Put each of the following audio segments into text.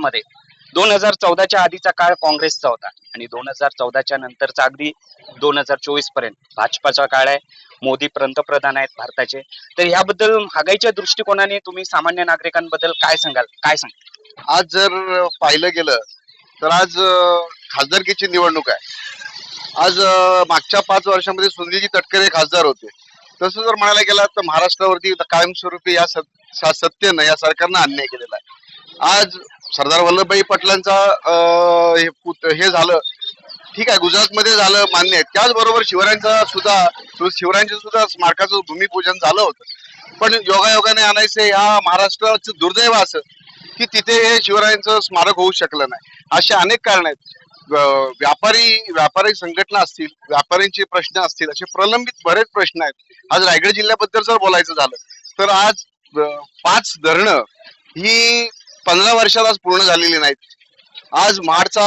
मध्ये. दोन हजार चौदाच्या आधीचा काळ काँग्रेसचा होता आणि दोन हजार चौदाच्या नंतरचा अगदी दोन हजार चोवीसपर्यंत भाजपाचा काळ आहे. मोदी पंतप्रधान आहेत भारताचे. तर याबद्दल महागाईच्या दृष्टिकोनाने तुम्ही सामान्य नागरिकांबद्दल काय सांगाल? काय सांगाल? आज जर पाहिलं गेलं तर आज खासदारकीची निवडणूक आहे. आज मागच्या पाच वर्षामध्ये सुनीलजी तटकरे खासदार होते. तसं जर म्हणायला गेला तर महाराष्ट्रावरती कायमस्वरूपी या सत- सत्तेनं या सरकारनं अन्याय केलेला आहे. आज सरदार वल्लभभाई पटलांचा अं, हे पुत- हे झालं. ठीक आहे गुजरातमध्ये झालं मान्य आहे. त्याचबरोबर शिवरायांचा सुद्धा सु- शिवरायांच्या सुद्धा स्मारकाचं भूमिपूजन झालं होतं. पण योगायोगाने आणायचे ह्या महाराष्ट्राचं दुर्दैव असं की तिथे हे शिवरायांचं स्मारक होऊ शकलं नाही. असे अनेक कारण आहेत. व्यापारी व्यापारी संघटना असतील व्यापाऱ्यांचे प्रश्न असतील असे प्रलंबित बरेच प्रश्न आहेत. आज रायगड जिल्ह्याबद्दल जर बोलायचं झालं तर आज पाच धरणं ही पंधरा वर्षात आज पूर्ण झालेली नाहीत. आज महाडचा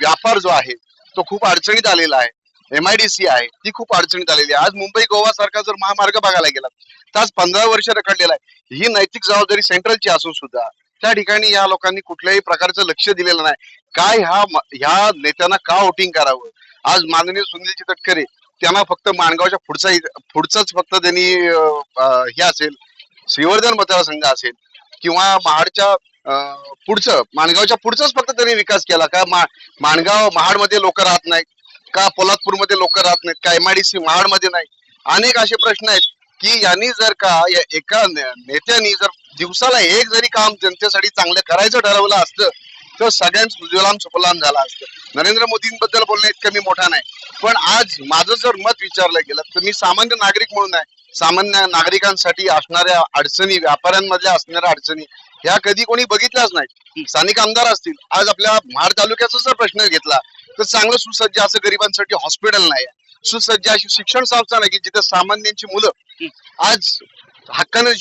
व्यापार जो आहे तो खूप अडचणीत आलेला आहे. एम आहे ती खूप अडचणीत आलेली आहे. आज मुंबई गोवा सारखा जर महामार्ग बघायला गेला तर आज पंधरा वर्ष रखडलेला आहे. ही नैतिक जबाबदारी सेंट्रलची असून सुद्धा त्या ठिकाणी या लोकांनी कुठल्याही प्रकारचं लक्ष दिलेलं नाही. काय ह्या ह्या नेत्यांना का वोटिंग करावं? आज माननीय सुनीलजी तटकरे त्यांना फक्त माणगावच्या पुढचा पुढचाच फक्त त्यांनी हे असेल श्रीवर्धन मतदारसंघ असेल किंवा महाडच्या पुढचं माणगावच्या पुढचाच फक्त त्यांनी विकास केला का मा माणगाव महाडमध्ये लोक राहत नाहीत का पोलादपूरमध्ये लोक राहत नाहीत का एमआयडीसी महाडमध्ये नाही? अनेक असे प्रश्न आहेत की यांनी जर का या एका नेत्यानी नेत्यांनी जर दिवसाला एक जरी काम जनतेसाठी चांगलं करायचं ठरवलं असतं तर सगळ्यांच जुलाम सुफलाम झाला असतं. नरेंद्र मोदींबद्दल बोलणं इतकं मी मोठा नाही. पण आज माझं जर मत विचारलं गेलं तर मी सामान्य नागरिक म्हणून आहे. सामान्य नागरिकांसाठी असणाऱ्या अडचणी व्यापाऱ्यांमधल्या असणाऱ्या अडचणी ह्या कधी कोणी बघितल्याच नाही स्थानिक आमदार असतील. आज आपल्या महाड तालुक्याचा जर प्रश्न घेतला तर चांगलं सुसज्ज असं गरिबांसाठी हॉस्पिटल नाही सुसज्ज अशी शिक्षण संस्था नाही की जिथे सामान्यांची मुलं आज हक्कानं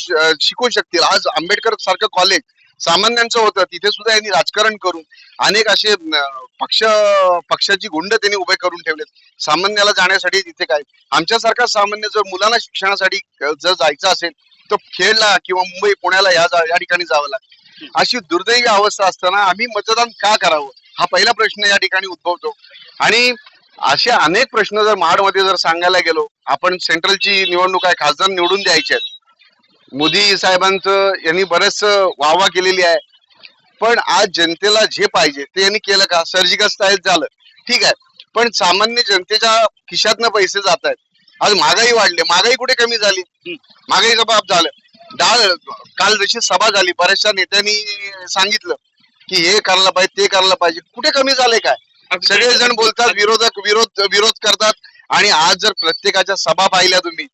शिकू शकतील. आज आंबेडकर सारखं कॉलेज सामान्यांचं होतं. तिथे सुद्धा यांनी राजकारण करून अनेक असे पक्ष पक्षाची गुंड त्यांनी उभे करून ठेवलेत. सामान्याला जाण्यासाठी तिथे काय? आमच्यासारखा सामान्य जर मुलांना शिक्षणासाठी जर जायचं असेल तर खेडला किंवा मुंबई पुण्याला या या ठिकाणी जावं लागतं. अशी दुर्दैवी अवस्था असताना आम्ही मतदान का करावं? हा पहिला प्रश्न या ठिकाणी उद्भवतो. आणि असे अनेक प्रश्न जर महाडमध्ये जर सांगायला गेलो आपण सेंट्रलची निवडणूक आहे खासदार निवडून द्यायची आहेत. मोदी साहेबांचं यांनी बरेच वाहवा केलेली आहे. पण आज जनतेला जे पाहिजे ते यांनी केलं का? सर्जिकल स्टाईल झालं. ठीक आहे. पण सामान्य जनतेच्या खिशातनं पैसे जात आहेत आज महागाई वाढली. महागाई कुठे कमी झाली? महागाईचा बाब झालं. डाळ काल जशी सभा झाली बऱ्याचशा नेत्यांनी सांगितलं की हे करायला पाहिजे ते करायला पाहिजे. कुठे कमी झालंय काय? सगळेजण बोलतात विरोधक विरोध विरोध करतात. आणि आज जर प्रत्येकाच्या सभा पाहिल्या तुम्ही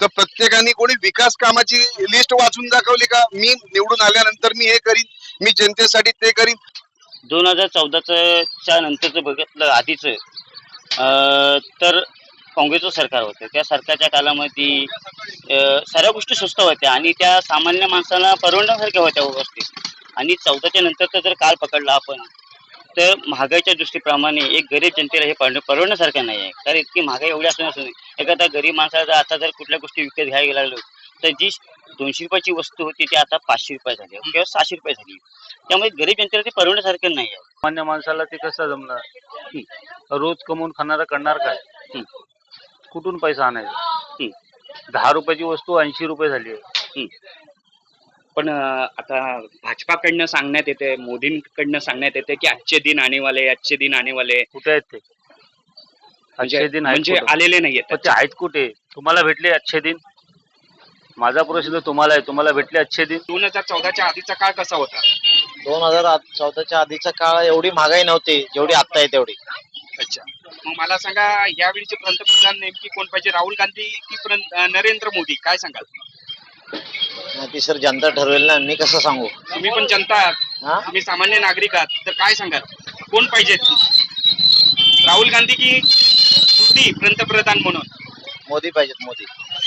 तर प्रत्येकाने कोणी विकास कामाची लिस्ट वाचून दाखवली का? मी निवडून आल्यानंतर मी हे करीन मी जनतेसाठी ते करीन. दोन हजार चौदाच्या नंतरचं बघितलं आधीच तर काँग्रेसचं सरकार होतं. त्या सरकारच्या कालामध्ये साऱ्या सर्व गोष्टी स्वस्त होत्या आणि त्या सामान्य माणसाला परवडण्यासारख्या होत्या गोष्टी. आणि चौदाच्या नंतरचं जर काळ पकडला आपण तर महागाईच्या दृष्टीप्रमाणे एक गरीब जनतेला हे परवड- परवडण्यासारखं नाही आहे कारण इतकी महागाई एवढी असं नसून एखादा गरीब माणसाला जर आता जर कुठल्या गोष्टी विकत घ्यायला गेला लागलो तर जी दोनशे रुपयाची वस्तू होती ती आता पाचशे रुपये झाली किंवा सहाशे रुपये झाली. त्यामुळे गरीब जनतेला ते परवडण्यासारखं नाही आहे सामान्य माणसाला ते कसं जमणार? रोज कमवून खाणारा करणार काय. कुठून पैसा आणायचा? दहा रुपयाची वस्तू ऐंशी रुपये झाली पण आता भाजपाकडनं सांगण्यात येते मोदींकडनं सांगण्यात येते की आजचे दिन आने वाले आजचे दिन आने वाले कुठे आहेत ते? म्हणजे अच्छे दिन आहेत म्हणजे कुठं? आलेले नाहीयेत पण ते आहेत कुठे? तुम्हाला भेटले अच्छे दिन? माझा प्रश्न तुम्हाला आहे. तुम्हाला भेटले अच्छे दिन? दोन हजार चौदाच्या आधीचा काळ कसा होता? दोन हजार चौदाच्या आधीचा काळ एवढी महागाई नव्हती जेवढी आता आहे तेवढी. अच्छा. मग मला सांगा यावेळीचे पंतप्रधान नेमकी कोण पाहिजे? राहुल गांधी की प्रं- नरेंद्र मोदी? काय सांगाल? ती सर जनता ठरवेल ना. मी कसं सांगू? तुम्ही पण जनता आहात. तुम्ही सामान्य नागरिक आहात. तर काय सांगाल? कोण पाहिजेत राहुल गांधी की मोदी पंतप्रधान म्हणून? मोदी पाहिजेत मोदी.